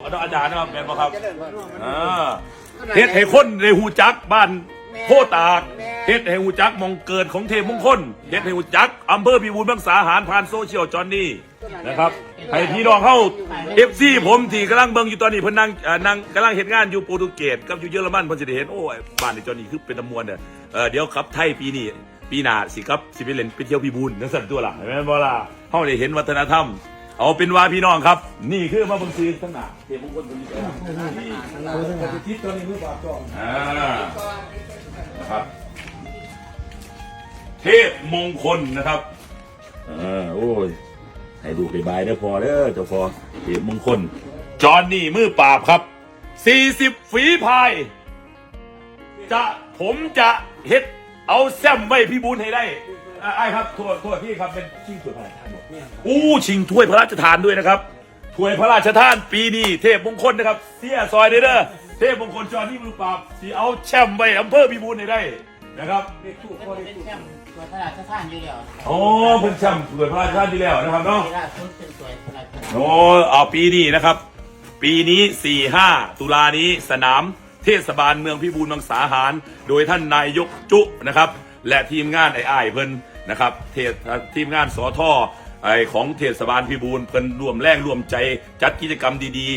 อาจารย์นะครับแม่นบ่ครับอ่าเฮ็ดให้คนในหูจักบ้านโพตากเฮ็ดให้หูจักหมองเกิดของเทพมงคลเฮ็ดให้หูจักอำเภอพิบูลมังสาหารผ่านโซเชียลจอนนี่นะครับให้พี่น้องเข้าเอฟซีผมที่กำลังเบิ่งอยู่ตอนนี้เพิ่นนั่งอ่านั่งกำลังเฮ็ดงานอยู่โปรตุเกสกับอยู่เยอรมันเพิ่นสิได้เห็นโอ้ยบ้านในจอนนี่คือเป็นตำมวนเด้อเออเดี๋ยวครับไทยปีนี้ปีหน้าสิครับสิไปเล่นไปเที่ยวพิบูลจังซั่นตัวล่ะเห็นไหมบ่ล่ะเฮาได้เห็นวัฒนธรรม เอาเป็นว่าพี่น้องครับ นี่คือมาเบิ่งซื้อทั้งหนาเทพมงคลตัวนี้นี่ทิศตัวนี้มือปากจองอ่านะครับ เทพมงคลนะครับอ่าโอ้ยให้ดูไปบายได้อพอเด้อเจ้าพอเทพมงคล จอนนี่มือปราบครับ 40 ฝีพาย จะผมจะเฮ็ดเอาแซมไว้พี่บุญให้ได้ อ่าไอ้ครับโทษโทษพี่ครับเป็นชิงถ้วยพระราชทานบอกอู้ชิงถ้วยพระราชทานด้วยนะครับถ้วยพระราชทานปีนี้เทพมงคลนะครับเสียซอยเด้อเด้อเทพมงคลจอห์นนี่มือปราบสีเอาแชมป์ไว้อำเภอพี่บุญให้ได้นะครับเป็นแชมป์ตัวพระราชทานอยู่แล้วโอ้เพิ่นแชมป์ถ้วยพระราชทานที่แล้วนะครับเนาะที่ล่าสุดเป็นตัวพระราชทานโอ้เอาปีนี้นะครับ ปีนี้ 4-5 ตุลานี้สนามเทศบาลเมืองพิบูลมังสาหาร โดยท่านนายกจุนะครับ และทีมงานไอ้อ้เพิ่นนะครับเทศทีมงานสอท่อไอของเทศบาลพิบูลเพิ่นร่วมแรงร่วมใจจัดกิจกรรมดี